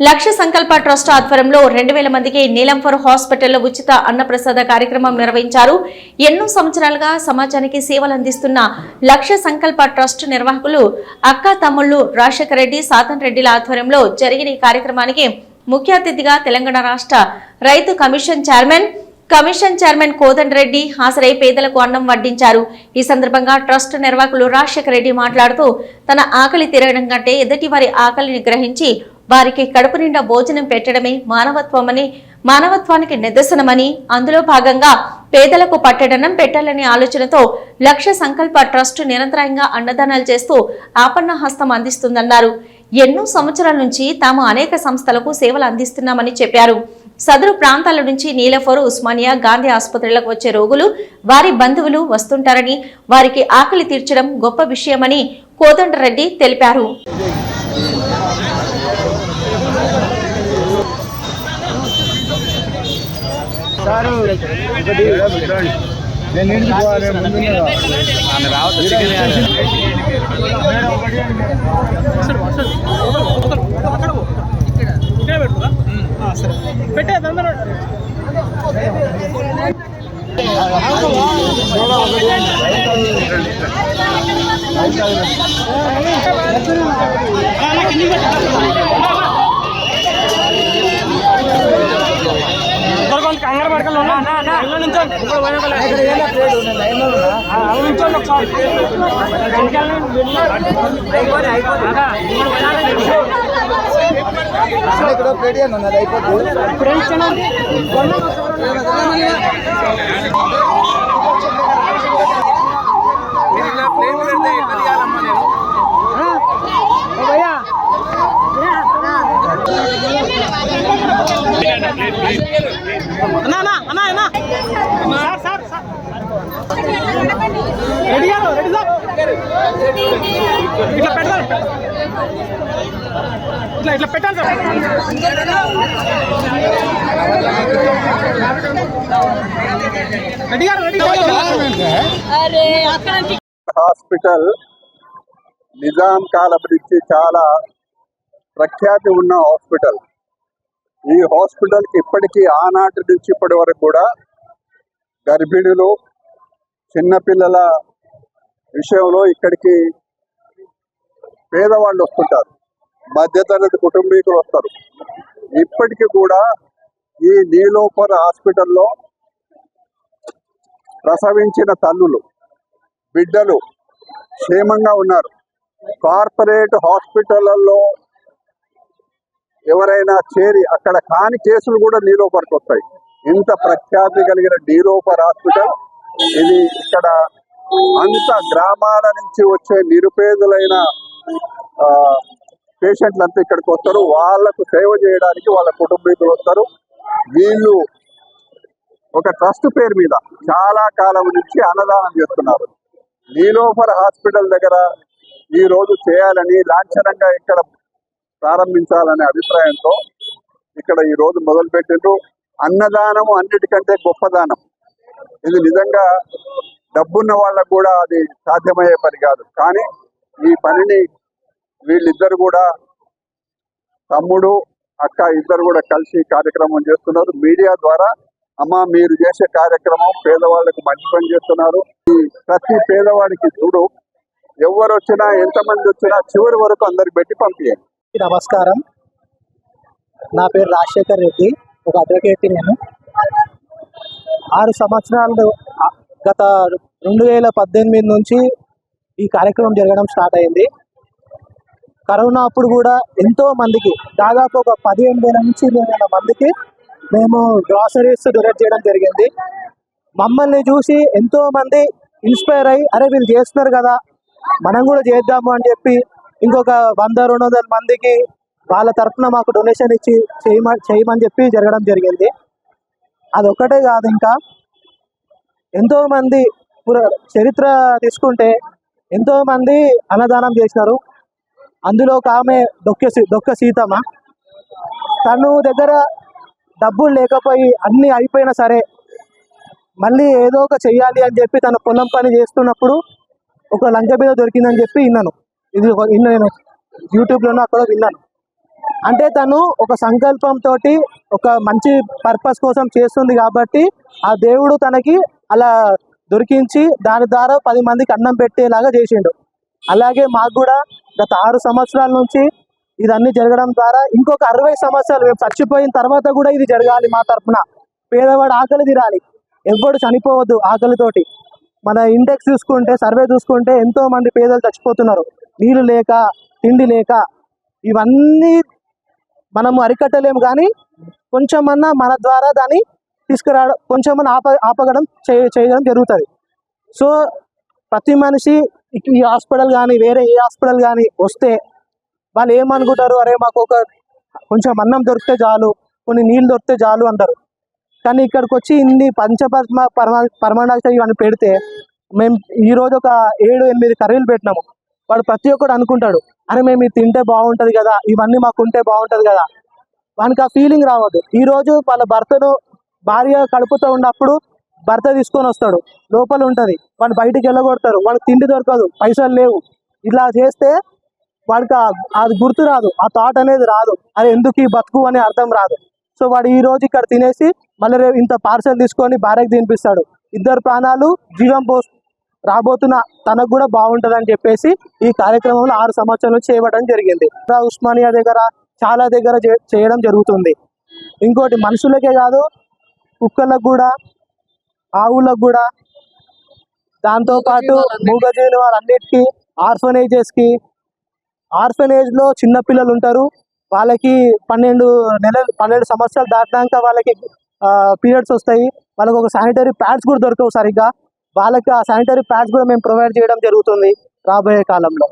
లక్ష సంకల్ప ట్రస్ట్ ఆధ్వర్యంలో రెండు వేల మందికి నీలంఫర్ హాస్పిటల్లో ఉచిత అన్నప్రసాద కార్యక్రమం నిర్వహించారు. ఎన్నో సంవత్సరాలుగా సమాజానికి సేవలు అందిస్తున్న లక్ష్య సంకల్ప ట్రస్ట్ నిర్వాహకులు అక్క తమ్ముళ్ళు రాజశేఖర రెడ్డి సాతన్ రెడ్డిల ఆధ్వర్యంలో జరిగిన ఈ కార్యక్రమానికి ముఖ్య అతిథిగా తెలంగాణ రాష్ట్ర రైతు commission chairman commission chairman Kodandreddy హాజరై పేదలకు అన్నం వడ్డించారు. ఈ సందర్భంగా ట్రస్ట్ నిర్వాహకులు రాజశేఖర రెడ్డి మాట్లాడుతూ తన ఆకలి తీరడం కంటే ఎదుటి వారి ఆకలిని గ్రహించి వారికి కడుపు నిండా భోజనం పెట్టడమే మానవత్వమని మానవత్వానికి నిదర్శనమని అందులో భాగంగా పేదలకు పట్టడనం పెట్టాలనే ఆలోచనతో లక్ష్య సంకల్ప ట్రస్ట్ నిరంతరంగా అన్నదానాలు చేస్తూ ఆపన్న హస్తం అందిస్తుందన్నారు. ఎన్నో సంవత్సరాల నుంచి తాము అనేక సంస్థలకు సేవలు అందిస్తున్నామని చెప్పారు. సదరు ప్రాంతాల నుంచి నీలఫోరు ఉస్మానియా గాంధీ ఆసుపత్రులకు వచ్చే రోగులు వారి బంధువులు వస్తుంటారని వారికి ఆకలి తీర్చడం గొప్ప విషయమని కోదండరెడ్డి తెలిపారు. సారు నేను ఇంటికి పోవాలి ముందుగా పెట్టే తొందర కంగారు ఇక్కడ అని ఉన్నది అయిపోతుంది ఫ్రెండ్స్ భయ్యా అన్నా అన్నా అన్నా అన్నా సార్ సార్ సార్ రెడీ గారు రెడీ సార్ ఇట్లా పెడతారు. ఇట్లా ఇట్లా పెట్టాలి సార్. రెడీ గారు రెడీ హాస్పిటల్ నిజాం కాలం నుంచి చాలా ప్రఖ్యాతి ఉన్న హాస్పిటల్. ఈ హాస్పిటల్కి ఇప్పటికీ ఆనాటి నుంచి ఇప్పటి వరకు కూడా గర్భిణులు చిన్నపిల్లల విషయంలో ఇక్కడికి పేదవాళ్ళు వస్తుంటారు. మధ్యతరగతి కుటుంబీకులు వస్తారు. ఇప్పటికీ కూడా ఈ నీలోపర్ హాస్పిటల్లో ప్రసవించిన తల్లులు బిడ్డలు క్షేమంగా ఉన్నారు. కార్పొరేట్ హాస్పిటళ్ళలో ఎవరైనా చేరి అక్కడ కాని కేసులు కూడా నీలోపర్కి వస్తాయి. ఇంత ప్రఖ్యాతి కలిగిన నీలోపర్ హాస్పిటల్ ఇది ఇక్కడ అంత గ్రామాల నుంచి వచ్చే నిరుపేదలైన ఆ, పేషెంట్లంతా ఇక్కడికి వస్తారు. వాళ్ళకు సేవ చేయడానికి వాళ్ళ కుటుంబీకులు వస్తారు. వీళ్ళు ఒక ట్రస్ట్ పేరు మీద చాలా కాలం నుంచి అన్నదానం చేస్తున్నారు. నీలోఫర్ హాస్పిటల్ దగ్గర ఈ రోజు చేయాలని లాంఛనంగా ఇక్కడ ప్రారంభించాలనే అభిప్రాయంతో ఇక్కడ ఈ రోజు మొదలు పెట్టిండ్రు అన్నదానం అన్నిటికంటే గొప్పదానం ఇది నిజంగా డబ్బున్న వాళ్ళకు కూడా అది సాధ్యమయ్యే పని కాదు. కానీ ఈ పనిని వీళ్ళిద్దరు కూడా తమ్ముడు అక్క ఇద్దరు కూడా కలిసి కార్యక్రమం చేస్తున్నారు. మీడియా ద్వారా అమ్మ మీరు చేసే కార్యక్రమం పేదవాళ్ళకు మంచి పని చేస్తున్నారు. ఈ ప్రతి పేదవాడికి చూడు ఎవరు వచ్చినా ఎంతమంది వచ్చినా చివరి వరకు అందరికి పెట్టి పంపించండి నమస్కారం. నా పేరు రాజశేఖర్ రెడ్డి ఒక అడ్వకేట్ నేను. ఆరు సంవత్సరాలు గత రెండు వేల పద్దెనిమిది నుంచి ఈ కార్యక్రమం జరగడం స్టార్ట్ అయింది. కరోనా అప్పుడు కూడా ఎంతో మందికి దాదాపు ఒక పదిహేను వేల నుంచి ఇరవై వేల మందికి మేము గ్రాసరీస్ డొనేట్ చేయడం జరిగింది. మమ్మల్ని చూసి ఎంతో మంది ఇన్స్పైర్ అయ్యి అరే వీళ్ళు చేస్తున్నారు కదా మనం కూడా చేద్దాము అని చెప్పి ఇంకొక వంద రెండు వందల మందికి వాళ్ళ తరఫున మాకు డొనేషన్ ఇచ్చి చేయమ చేయమని చెప్పి జరగడం జరిగింది. అదొక్కటే కాదు ఇంకా ఎంతో మంది చరిత్ర తీసుకుంటే ఎంతో మంది అన్నదానం చేసినారు. అందులో ఒక ఆమె దొక్క దొక్క సీతమ్మ. తను దగ్గర డబ్బులు లేకపోయి అన్నీ అయిపోయినా సరే మళ్ళీ ఏదో ఒక చెయ్యాలి అని చెప్పి తన పొలం పని చేస్తున్నప్పుడు ఒక లంక మీద దొరికిందని చెప్పి విన్నాను. ఇది ఒక- విన్న నేను యూట్యూబ్లోనూ అక్కడ విన్నాను. అంటే తను ఒక సంకల్పంతో ఒక మంచి పర్పస్ కోసం చేస్తుంది కాబట్టి ఆ దేవుడు తనకి అలా దొరికించి దాని ద్వారా పది మందికి అన్నం పెట్టేలాగా చేసిండు. అలాగే మాకు కూడా గత ఆరు సంవత్సరాల నుంచి ఇదన్నీ జరగడం ద్వారా ఇంకొక అరవై సంవత్సరాలు మేము చచ్చిపోయిన తర్వాత కూడా ఇది జరగాలి మా తరపున. పేదవాడు ఆకలి తీరాలి. ఎవ్వడు చనిపోవద్దు ఆకలితోటి. మన ఇండెక్స్ చూసుకుంటే సర్వే చూసుకుంటే ఎంతో మంది పేదలు చచ్చిపోతున్నారు. నీళ్ళు లేక తిండి లేక. ఇవన్నీ మనము అరికట్టలేము కానీ కొంచెమన్నా మన ద్వారా దాన్ని తీసుకురావడం కొంచెం ఆప ఆపగడం చేయ చేయడం జరుగుతుంది. సో ప్రతి మనిషి ఈ హాస్పిటల్ కానీ వేరే ఏ హాస్పిటల్ కానీ వస్తే వాళ్ళు ఏమనుకుంటారు అరే మాకు ఒక కొంచెం అన్నం దొరికితే చాలు కొన్ని నీళ్ళు దొరికితే చాలు అంటారు. కానీ ఇక్కడికి వచ్చి ఇన్ని పంచపద్మ పరమ పరమాణాక్షరి ఇవన్నీ పెడితే మేము ఈరోజు ఒక ఏడు ఎనిమిది కర్రీలు పెట్టినాము. వాడు ప్రతి ఒక్కడు అనుకుంటాడు అరే మేము ఇది తింటే బాగుంటుంది కదా ఇవన్నీ మాకు ఉంటే బాగుంటుంది కదా. వానికి ఆ ఫీలింగ్ రావద్దు. ఈ రోజు వాళ్ళ భర్తను భార్య కడుపుతో ఉన్నప్పుడు భర్త తీసుకొని వస్తాడు. లోపల ఉంటుంది. వాడు బయటికి వెళ్ళగొడతారు వాడికి తిండి దొరకదు. పైసలు లేవు. ఇలా చేస్తే వాడికి అది గుర్తు రాదు. ఆ థాట్ అనేది రాదు. అది ఎందుకు ఈ బతుకు అనే అర్థం రాదు. సో వాడు ఈ రోజు ఇక్కడ తినేసి మళ్ళీ రేపు ఇంత పార్సల్ తీసుకొని భార్యకు తినిపిస్తాడు. ఇద్దరు ప్రాణాలు జీవం పోస్ రాబోతున్న తనకు కూడా బాగుంటుందని చెప్పేసి ఈ కార్యక్రమంలో ఆరు సంవత్సరాల నుంచి చేయబడడం జరిగింది. ఉస్మానియా దగ్గర చాలా దగ్గర చేయడం జరుగుతుంది. ఇంకోటి మనుషులకే కాదు కుక్కలకు కూడా ఆవులకు కూడా. దాంతో పాటు మూగజీవుల వాళ్ళన్నిటికీ ఆర్ఫనేజెస్కి ఆర్ఫనేజ్ చిన్న పిల్లలు ఉంటారు. వాళ్ళకి పన్నెండు నెలలు పన్నెండు సంవత్సరాలు దాటినాక వాళ్ళకి పీరియడ్స్ వస్తాయి. వాళ్ళకి ఒక శానిటరీ ప్యాడ్స్ కూడా దొరకవు సరిగ్గా. వాళ్ళకి ఆ శానిటరీ ప్యాడ్స్ కూడా మేము ప్రొవైడ్ చేయడం జరుగుతుంది రాబోయే కాలంలో.